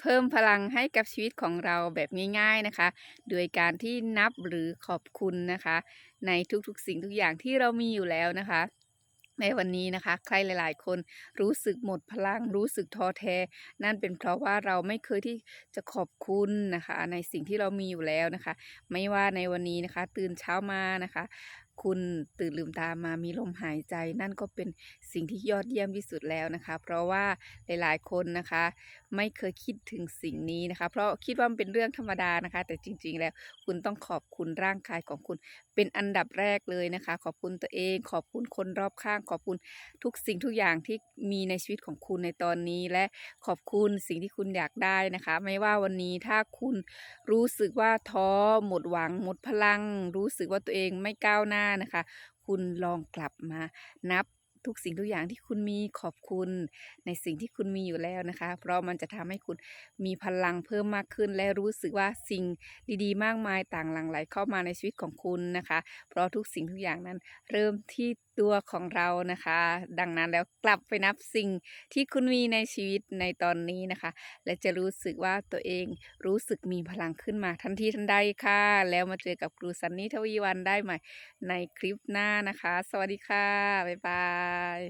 เพิ่มพลังให้กับชีวิตของเราแบบง่าย ๆนะคะ โดยการที่นับหรือขอบคุณนะคะ ในทุกๆสิ่งทุกอย่างที่เรามีอยู่แล้วนะคะในวันนี้นะคะ ใครหลาย ๆ คนรู้สึกหมดพลังรู้สึกท้อแท้ นั่นเป็นเพราะว่าเราไม่เคยที่จะขอบคุณนะคะ ในสิ่งที่เรามีอยู่แล้วนะคะ ไม่ว่าในวันนี้นะคะ ตื่นเช้ามานะคะ คุณตื่นลืมตามามีลมหายใจ นั่นก็เป็นสิ่งที่ยอดเยี่ยมที่สุดแล้วนะคะ เพราะว่าหลายๆคนนะคะ ไม่เคยคิดถึงสิ่งนี้นะคะ เพราะคิดว่ามันเป็นเรื่องธรรมดานะคะ แต่จริง ๆ แล้วคุณต้องขอบคุณร่างกายของคุณ เป็นอันดับแรกเลยนะคะ ขอบคุณตัวเอง ขอบคุณคนรอบข้าง ขอบคุณทุกสิ่งทุกอย่างที่มีในชีวิตของคุณในตอนนี้ และขอบคุณสิ่งที่คุณอยากได้นะคะ ไม่ว่าวันนี้ถ้าคุณรู้สึกว่าท้อหมดหวังหมดพลัง รู้สึกว่าตัวเองไม่ก้าวหน้านะคะ คุณลองกลับมานับ ทุกสิ่งทุกอย่างที่คุณมีขอบคุณ ในสิ่งที่คุณมีอยู่แล้วนะคะ เพราะมันจะทำให้คุณมีพลังเพิ่มมากขึ้น และรู้สึกว่าสิ่งดีๆ มากมายต่างหลั่งไหลเข้ามาในชีวิตของคุณนะคะ เพราะทุกสิ่งทุกอย่างนั้น เริ่มที่ตัวของเรานะคะ ดังนั้นแล้วกลับไปนับสิ่งที่คุณมีในชีวิตในตอนนี้นะคะ และจะรู้สึกว่าตัวเองรู้สึกมีพลังขึ้นมาทันทีทันใดค่ะ แล้วมาเจอกับครูซันนี่ทวีวันได้ใหม่ในคลิปหน้านะคะ สวัสดีค่ะ บ๊ายบาย বাই